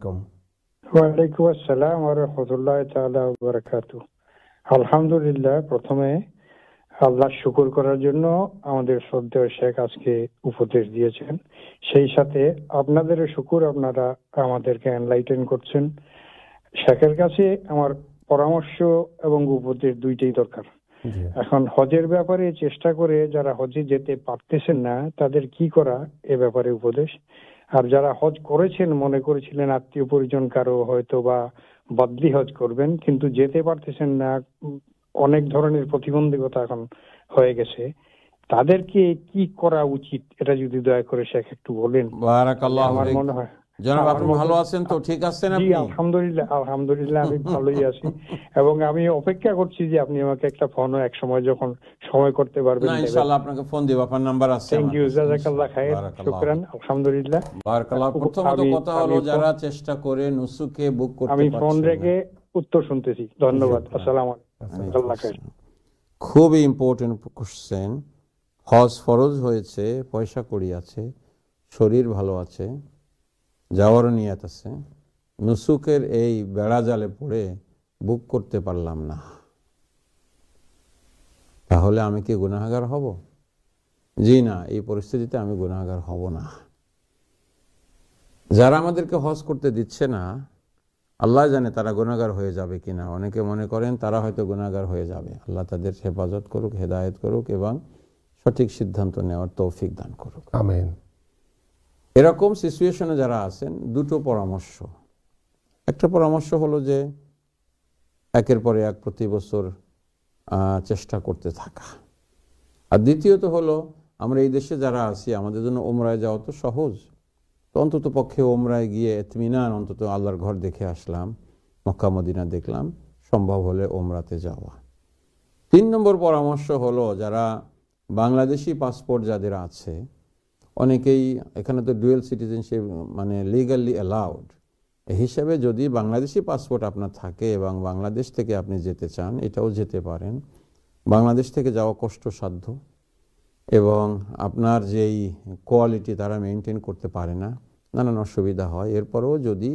আলাইকুম। ওয়ালাইকুম আসসালাম রাহমাতুল্লাহি ওয়া বারাকাতু আলহামদুলিল্লাহ প্রথমে আল্লাহ শুকুর করার জন্য আমাদের শ্রদ্ধেয় শেখ আজকে উপদেশ দিয়েছেন। সেই সাথে আপনাদেরও শুকুর আপনারা আমাদেরকে এনলাইটেন করছেন। শেখের কাছে আমার পরামর্শ এবং উপদেশ দুইটাই দরকার। এখন হজের ব্যাপারে চেষ্টা করে যারা হজে যেতে পারতেছেন না তাদের কি করা এ ব্যাপারে উপদেশ? আর যারা হজ করেছেন মনে করেছিলেন আত্মীয় পরিজন কারও হয়তো বা বদলি হজ করবেন কিন্তু যেতে পারতেছেন না অনেক ধরনের প্রতিবন্ধকতা এখন হয়ে গেছে। তাদেরকে কি করা উচিত এটা যদি দয়া করে শেখ একটু বলেন। আমার মনে হয় জনাব আপনি ভালো আছেন তো? ঠিক আছেন আপনি? আলহামদুলিল্লাহ আলহামদুলিল্লাহ আমি ভালোই আছি। এবং আমি অপেক্ষা করছি যে আপনি আমাকে একটা ফোনও এক সময় যখন সময় করতে পারবেন না ইনশাআল্লাহ আপনাকে ফোন দিব আপনার নাম্বার আছে থ্যাংক ইউ কাছে। জাজাকাল্লাহ খায়ের শুকরান আলহামদুলিল্লাহ। বারাকাল্লাহ। প্রথমত কথা হলো যারা চেষ্টা করে নুসুকে বুক করতে আমি ফোন রেখে উত্তর শুনতেছি। ধন্যবাদ। আসসালামু আলাইকুম। খুবই ইম্পর্টেন্ট কোশ্চেন হজ ফরজ হয়েছে পয়সা কড়ি আছে শরীর ভালো আছে। যাওয়ারও নিয়াত আছে নুসুকের এই বেড়া জালে পড়ে বুক করতে পারলাম না। তাহলে আমি কি গুনাহগার হব? জি না, এই পরিস্থিতিতে আমি গুনাহগার হব না। যারা আমাদেরকে হজ করতে দিচ্ছে না, আল্লাহ জানে তারা গুণাগার হয়ে যাবে কিনা। অনেকে মনে করেন তারা হয়তো গুণাগার হয়ে যাবে। আল্লাহ তাদের হেফাজত করুক, হেদায়েত করুক এবং সঠিক সিদ্ধান্ত নেওয়ার তৌফিক দান করুক। আমিন। এরকম সিচুয়েশনে যারা আছেন, দুটো পরামর্শ। একটা পরামর্শ হলো যে, একের পরে এক প্রতি বছর চেষ্টা করতে থাকা। আর দ্বিতীয়ত হলো, আমরা এই দেশে যারা আছি, আমাদের জন্য ওমরায় যাওয়া তো সহজ। তো অন্তত পক্ষে ওমরায় গিয়ে এতমিনান, অন্তত আল্লাহর ঘর দেখে আসলাম, মক্কা, মদিনা দেখলাম, সম্ভব হলে ওমরাতে যাওয়া। তিন নম্বর পরামর্শ হলো, যারা বাংলাদেশি পাসপোর্ট যাদের আছে অনেকেই এখানে তো ডুয়েল সিটিজেনশিপ মানে লিগালি অ্যালাউড হিসাবে যদি বাংলাদেশি পাসপোর্ট আপনার থাকে এবং বাংলাদেশ থেকে আপনি যেতে চান, এটাও যেতে পারেন। বাংলাদেশ থেকে যাওয়া কষ্টসাধ্য এবং আপনার যেই কোয়ালিটি তারা মেনটেন করতে পারে না, নানান অসুবিধা হয়। এরপরেও যদি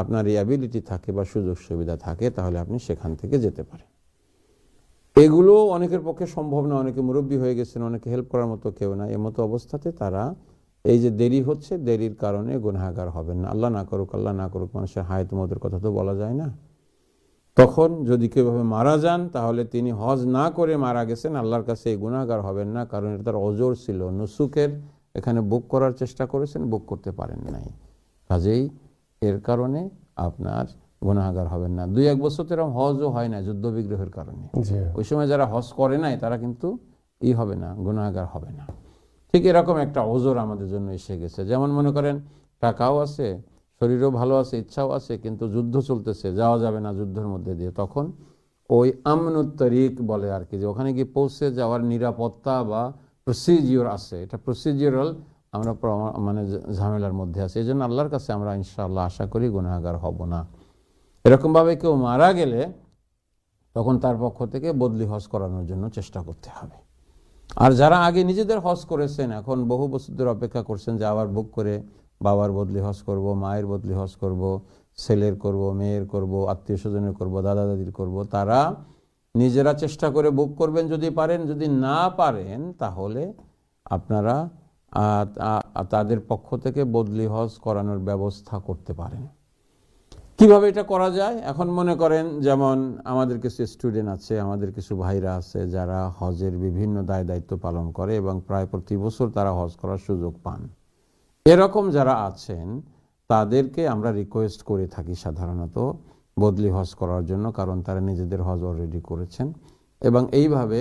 আপনার অ্যাবিলিটি থাকে বা সুযোগ সুবিধা থাকে, তাহলে আপনি সেখান থেকে যেতে পারেন। এগুলো অনেকের পক্ষে সম্ভব না, অনেকে মুরব্বী হয়ে গেছেন, অনেকে হেল্প করার মতো কেউ না। এমতো অবস্থাতে তারা এই যে দেরি হচ্ছে, দেরির কারণে গুনাহাগার হবেন না। আল্লাহ না করুক, আল্লাহ না করুক, মানুষের হায় তোমাদের কথা তো বলা যায় না। তখন যদি কেউভাবে মারা যান, তাহলে তিনি হজ না করে মারা গেছেন, আল্লাহর কাছে এই গুণাগার হবেন না, কারণ এটা তার অজর ছিল। নুসুকের এখানে বুক করার চেষ্টা করেছেন বুক করতে পারেন নাই। কাজেই এর কারণে আপনার গুণাগার হবেন না। দুই এক বছর তো এরকম হজও হয় না যুদ্ধ বিগ্রহের কারণে। ওই সময় যারা হজ করে নাই তারা কিন্তু ই হবে না গুণাগার হবে না। ঠিক এরকম একটা ওজোর আমাদের জন্য এসে গেছে। যেমন মনে করেন টাকাও আছে শরীরও ভালো আছে ইচ্ছাও আছে কিন্তু যুদ্ধ চলতেছে যাওয়া যাবে না যুদ্ধের মধ্যে দিয়ে। তখন ওই আমনুত্তরিক বলে আর কি যে ওখানে গিয়ে পৌঁছে যাওয়ার নিরাপত্তা বা প্রসিজিওর আছে। এটা প্রসিজিওরাল আমরা মানে ঝামেলার মধ্যে আছি। এই জন্য আল্লাহর কাছে আমরা ইনশাআল্লাহ আশা করি গুণাগার হব না। এরকমভাবে কেউ মারা গেলে তখন তার পক্ষ থেকে বদলি হজ করানোর জন্য চেষ্টা করতে হবে। আর যারা আগে নিজেদের হজ করেছেন, এখন বহু বছর অপেক্ষা করছেন যে আবার বুক করে বাবার বদলি হজ করব, মায়ের বদলি হজ করব, ছেলের করব, মেয়ের করব, আত্মীয় স্বজনের করব, দাদা দাদির করব, তারা নিজেরা চেষ্টা করে বুক করবেন যদি পারেন, যদি না পারেন তাহলে আপনারা তাদের পক্ষ থেকে বদলি হজ করানোর ব্যবস্থা করতে পারেন। কীভাবে এটা করা যায়? এখন মনে করেন, যেমন আমাদের কিছু স্টুডেন্ট আছে, আমাদের কিছু ভাইরা আছে, যারা হজের বিভিন্ন দায় দায়িত্ব পালন করে এবং প্রায় প্রতি বছর তারা হজ করার সুযোগ পান। এরকম যারা আছেন, তাদেরকে আমরা রিকোয়েস্ট করে থাকি সাধারণত বদলি হজ করার জন্য, কারণ তারা নিজেদের হজ অলরেডি করেছেন। এবং এইভাবে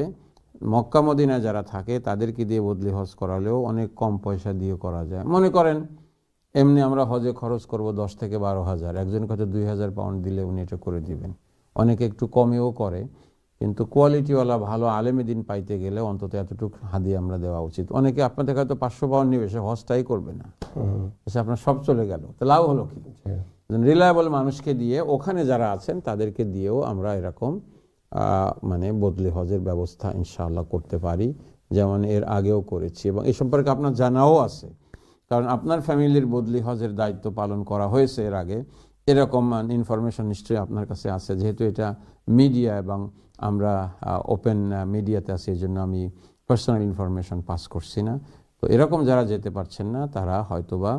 মক্কা মদিনায় যারা থাকে, তাদেরকে দিয়ে বদলি হজ করালেও অনেক কম পয়সা দিয়ে করা যায়। মনে করেন এমনি আমরা হজে খরচ করব দশ থেকে বারো হাজার। একজন হয়তো দুই হাজার পাউন্ড দিলে উনি এটা করে দিবেন। অনেকে একটু কমেও করে কিন্তু কোয়ালিটিওয়ালা ভালো আলেমে দিন পাইতে গেলে অন্তত এতটুকু হাদিয়ে আমরা দেওয়া উচিত। অনেকে আপনাদের হয়তো পাঁচশো পাউন্ড নিবে সে হজটাই করবে না। সে আপনার সব চলে গেল। তো লাভ হলো কি? রিলায়েবল মানুষকে দিয়ে ওখানে যারা আছেন তাদেরকে দিয়েও আমরা এরকম আহ, মানে বদলি হজের ব্যবস্থা ইনশাআল্লাহ করতে পারি। যেমন এর আগেও করেছি এবং এই সম্পর্কে আপনার জানাও আছে। কারণ আপনার ফ্যামিলির বদলি হজের দায়িত্ব পালন করা হয়েছে এর আগে। এরকম ইনফরমেশন নিশ্চয়ই আপনার কাছে আছে যেহেতু এটা মিডিয়া এবং আমরা ওপেন মিডিয়াতে আছি এই জন্য আমি পার্সোনাল ইনফরমেশন পাস করছি না। তো এরকম যারা যেতে পারছেন না তারা হয়তোবা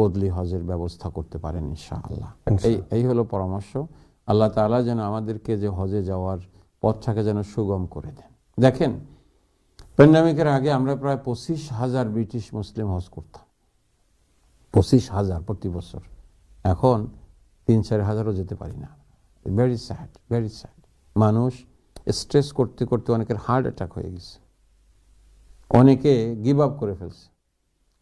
বদলি হজের ব্যবস্থা করতে পারেন ইনশাআল্লাহ। এই এই হলো পরামর্শ। আল্লাহ তাআলা যেন আমাদেরকে যে হজে যাওয়ার পথটাকে যেন সুগম করে দেন। দেখেন প্যান্ডামিকের আগে আমরা প্রায় পঁচিশ হাজার ব্রিটিশ মুসলিম হজ করতাম। পঁচিশ হাজার প্রতি বছর। এখন তিন চার হাজারও যেতে পারি না। ভেরি স্যাড ভেরি স্যাড মানুষ স্ট্রেস করতে করতে অনেকের হার্ট অ্যাটাক হয়ে গেছে। অনেকে গিভ আপ করে ফেলছে।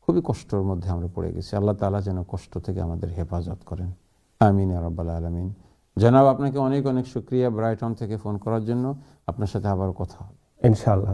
খুবই কষ্টর মধ্যে আমরা পড়ে গেছি। আল্লাহ তাআলা যেন কষ্ট থেকে আমাদের হেফাজত করেন। আমিন আরব্বাল আলমিন। জনাব, আপনাকে অনেক অনেক শুক্রিয়া ব্রাইটন থেকে ফোন করার জন্য। আপনার সাথে আবার কথা হবে। ইনশাআল্লাহ।